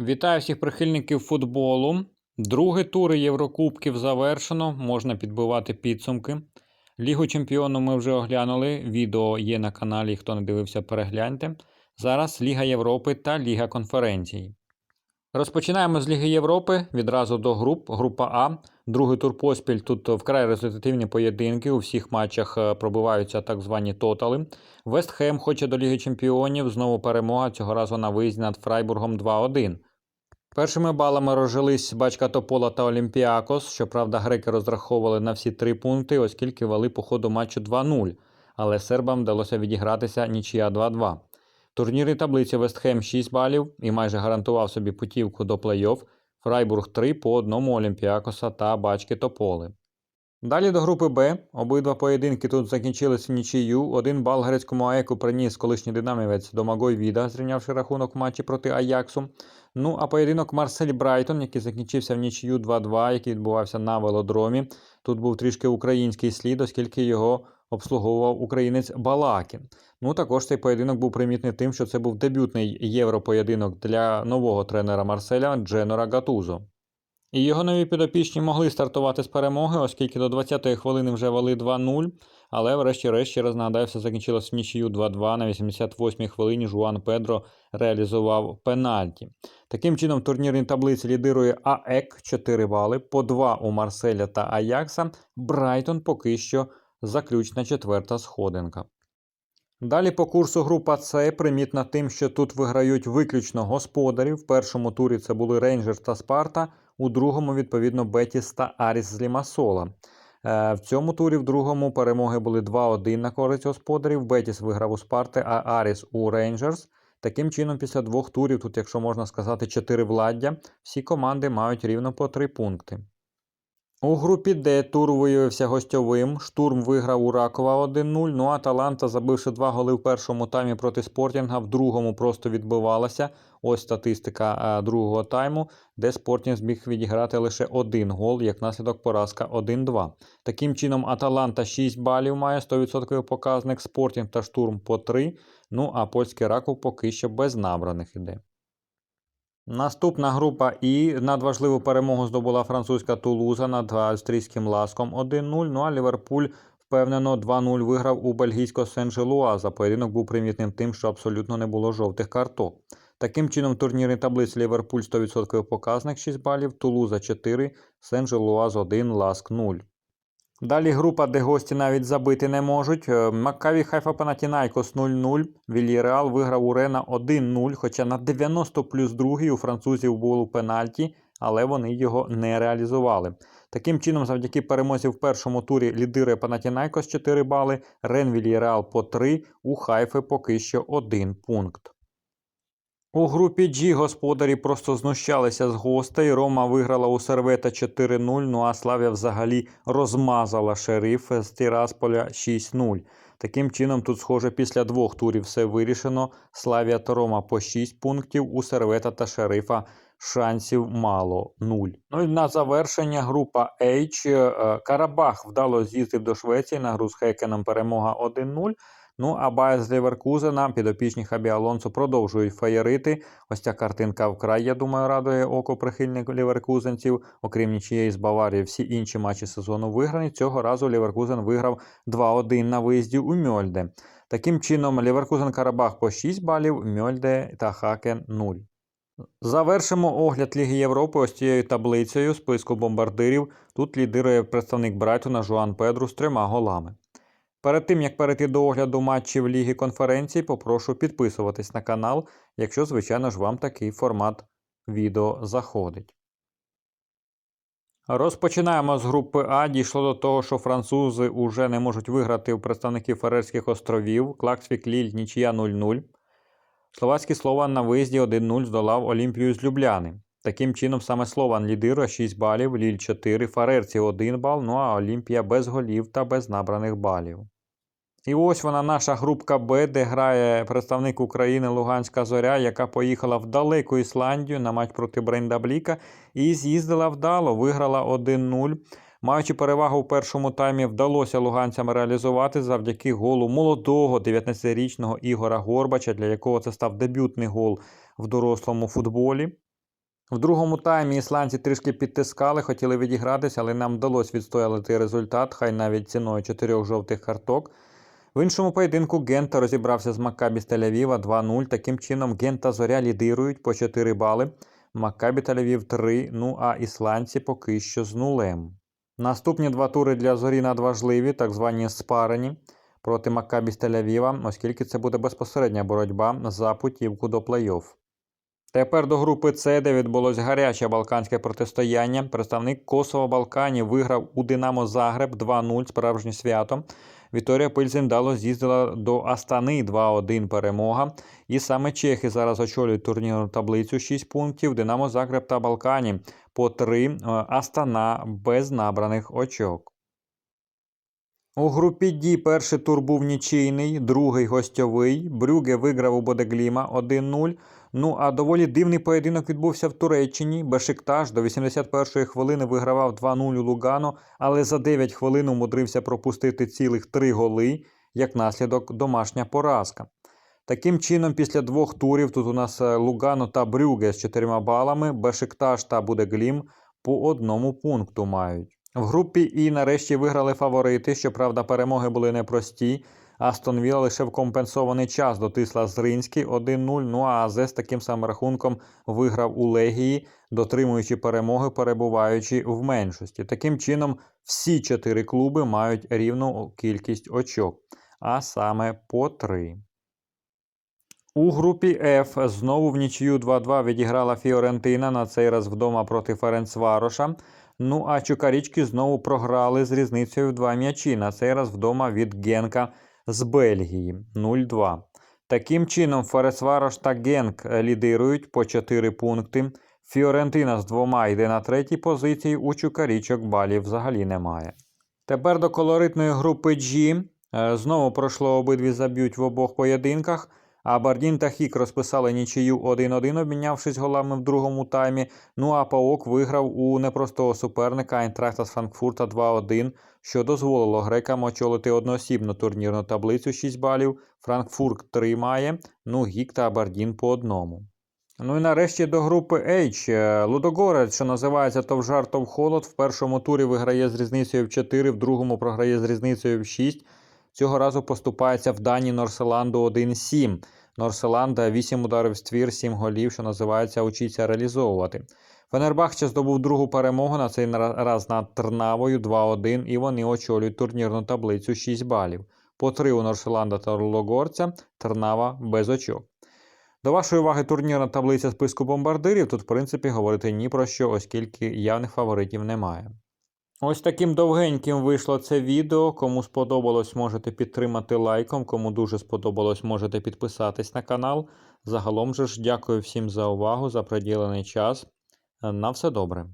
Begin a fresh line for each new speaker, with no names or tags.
Вітаю всіх прихильників футболу. Другий тур Єврокубків завершено. Можна підбивати підсумки. Лігу чемпіонів ми вже оглянули. Відео є на каналі. Хто не дивився, перегляньте. Зараз Ліга Європи та Ліга конференцій. Розпочинаємо з Ліги Європи відразу до груп. Група А. Другий тур поспіль. Тут вкрай результативні поєдинки. У всіх матчах е, пробиваються так звані тотали. Вест Хем хоче до Ліги Чемпіонів. Знову перемога цього разу на виїзді над Фрайбургом 2-1. Першими балами розжились Бачка Топола та Олімпіакос. Щоправда, греки розраховували на всі три пункти, оскільки вели по ходу матчу 2-0. Але сербам вдалося відігратися нічия 2-2. В таблиці Вестхем 6 балів і майже гарантував собі путівку до плей-офф. Фрайбург 3 по одному Олімпіакоса та Бачки Тополи. Далі до групи Б. Обидва поєдинки тут закінчилися нічию. Один бал грецькому АЕКу приніс колишній динамівець Домагой Віда, зрівнявши рахунок в матчі проти Аяксу. Ну а поєдинок Марсель Брайтон, який закінчився в нічию 2-2, який відбувався на велодромі. Тут був трішки український слід, оскільки його обслуговував українець Балакін. Ну також цей поєдинок був примітний тим, що це був дебютний європоєдинок для нового тренера Марселя Дженора Гатузо. І його нові підопічні могли стартувати з перемоги, оскільки до 20-ї хвилини вже вели 2-0, але врешті-решт, ще раз нагадаю, все закінчилось в нічию 2-2 на 88-й хвилині Жуан Педро реалізував пенальті. Таким чином, в турнірній таблиці лідирує АЕК 4 бали, по 2 у Марселя та Аякса. Брайтон поки що заключна четверта сходинка. Далі по курсу група С примітна тим, що тут виграють виключно господарі. В першому турі це були Рейнджерс та Спарта, у другому, відповідно, Бетіс та Аріс з Лімасола. Е, В цьому турі, в другому, перемоги були 2-1 на користь господарів. Бетіс виграв у Спарти, а Аріс у Рейнджерс. Таким чином, після двох турів, тут, якщо можна сказати, чотири владдя, всі команди мають рівно по три пункти. У групі Д тур виявився гостьовим. Штурм виграв у Ракова 1-0. Ну а Таланта, забивши два голи в першому таймі проти Спортінга, в другому просто відбивалася. Ось статистика а, другого тайму, де Спортінг зміг відіграти лише один гол, як наслідок поразка 1-2. Таким чином, Аталанта 6 балів має 100% показник, Спортінг та Штурм по 3. Ну а польський Раков поки що без набраних іде. Наступна група І надважливу перемогу здобула французька Тулуза над австрійським ласком 1-0. Ну а Ліверпуль впевнено 2-0 виграв у бельгійського Сен-Желуаза. Поєдинок був примітним тим, що абсолютно не було жовтих карток. Таким чином, турнірній таблиці Ліверпуль 100% показник 6 балів, Тулуза 4, Сен-Желуаз 1, Ласк 0. Далі група, де гості навіть забити не можуть. Е, Маккаві Хайфа Панатінайкос 0-0. Вільяреал виграв у Рена 1-0, хоча на 90 плюс 2 у французів було пенальті, але вони його не реалізували. Таким чином, завдяки перемозі в першому турі лідирує Панатінайкос 4 бали, Рен Вільяреал по 3, у Хайфи поки що 1 пункт. У групі G господарі просто знущалися з гостей. Рома виграла у Сервета 4-0, ну а Славія взагалі розмазала шериф з Тірасполя 6-0. Таким чином, тут, схоже, після двох турів все вирішено. Славія та Рома по 6 пунктів, у Сервета та Шерифа шансів мало 0. Ну і на завершення група H. Е, Карабах вдало з'їздив до Швеції на гру з Хекеном перемога 1-0. Ну, а Байер з Леверкузена, підопічні Хабі Алонсо продовжують феєрити. Ось ця картинка вкрай, я думаю, радує око прихильників ліверкузенців. Окрім нічієї з Баварії, всі інші матчі сезону виграні. Цього разу Ліверкузен виграв 2-1 на виїзді у Мьольде. Таким чином, Ліверкузен Карабах по 6 балів, Мьольде та Хакен 0. Завершимо огляд Ліги Європи ось цією таблицею списку бомбардирів. Тут лідирує представник Брайтона Жуан Педру з трьома голами. Перед тим як перейти до огляду матчів Ліги конференцій, попрошу підписуватись на канал, якщо, звичайно ж, вам такий формат відео заходить. Розпочинаємо з групи А. Дійшло до того, що французи уже не можуть виграти у представників Фарерських островів. Клаксвік Ліль нічия 0-0. Словацький Слован на виїзді 1-0 здолав Олімпію з Любляни. Таким чином, саме Слован лідирує 6 балів, Ліль 4, Фарерці 1 бал, ну а Олімпія без голів та без набраних балів. І ось вона наша групка Б, де грає представник України Луганська Зоря, яка поїхала в далеку Ісландію на матч проти Брейндабліка і з'їздила вдало, виграла 1-0. Маючи перевагу в першому таймі, вдалося луганцям реалізувати завдяки голу молодого 19-річного Ігора Горбача, для якого це став дебютний гол в дорослому футболі. В другому таймі ісландці трішки підтискали, хотіли відігратися, але нам вдалося відстояти результат, хай навіть ціною чотирьох жовтих карток. В іншому поєдинку Гента розібрався з Маккабі з Тель-Авіва 2-0. Таким чином Гента Зоря лідирують по 4 бали. Маккабі Тель-Авів 3, ну а ісландці поки що з нулем. Наступні два тури для зорі надважливі, так звані спарені проти Маккабі з Тель-Авіва, оскільки це буде безпосередня боротьба за путівку до плей-офф. Тепер до групи С, де відбулось гаряче балканське протистояння. Представник Косово Балканів виграв у Динамо Загреб 2-0 справжнє свято. Вікторія Пильзен дало з'їздила до Астани 2-1 перемога. І саме чехи зараз очолюють турнірну таблицю 6 пунктів. Динамо Загреб та Балкані по 3. Астана без набраних очок. У групі Ді перший тур був нічийний, другий гостьовий. Брюге виграв у Бодегліма 1-0. Ну а доволі дивний поєдинок відбувся в Туреччині. Бешикташ до 81-ї хвилини вигравав 2-0 у Лугано, але за 9 хвилин умудрився пропустити цілих 3 голи, як наслідок домашня поразка. Таким чином, після двох турів тут у нас е, Лугано та Брюге з 4 балами, Бешикташ та Будеглім по одному пункту мають. В групі І нарешті виграли фаворити. Щоправда, перемоги були непрості. Астон Вілла лише в компенсований час дотисла з Ринський 1-0. Ну а АЗ з таким самим рахунком виграв у Легії, дотримуючи перемоги, перебуваючи в меншості. Таким чином, всі чотири клуби мають рівну кількість очок, а саме по три. У групі F знову в нічию 2-2 відіграла Фіорентина, на цей раз вдома проти Ференцвароша. Ну а Чукарічки знову програли з різницею в два м'ячі. На цей раз вдома від Генка з Бельгії 0-2. Таким чином, Фересварош та Генк лідирують по 4 пункти. Фіорентина з двома йде на третій позиції, у Чукарічок балів взагалі немає. Тепер до колоритної групи G. Е, Знову пройшло обидві заб'ють в обох поєдинках. А Бардін та Хік розписали нічию 1-1, обмінявшись голами в другому таймі. Ну а Паок виграв у непростого суперника Айнтрахта з Франкфурта 2-1, що дозволило грекам очолити одноосібну турнірну таблицю 6 балів. Франкфурт 3 має, ну Гік та Абардін по одному. Ну і нарешті до групи H. Е, Лудогорець, що називається то в жар, то в холод, в першому турі виграє з різницею в 4, в другому програє з різницею в 6. Цього разу поступається в Дані Норселанду 1-7. Норселанда 8 ударів ствір, 7 голів, що називається учиться реалізовувати. Фенербахче здобув другу перемогу на цей раз над Тернавою 2-1, і вони очолюють турнірну таблицю 6 балів. По 3 у Норселанда та Логорця, Тернава без очок. До вашої уваги турнірна таблиця списку бомбардирів. Тут, в принципі, говорити ні про що, оскільки явних фаворитів немає. Ось таким довгеньким вийшло це відео. Кому сподобалось, можете підтримати лайком. Кому дуже сподобалось, можете підписатись на канал. Загалом же ж дякую всім за увагу, за приділений час. На все добре.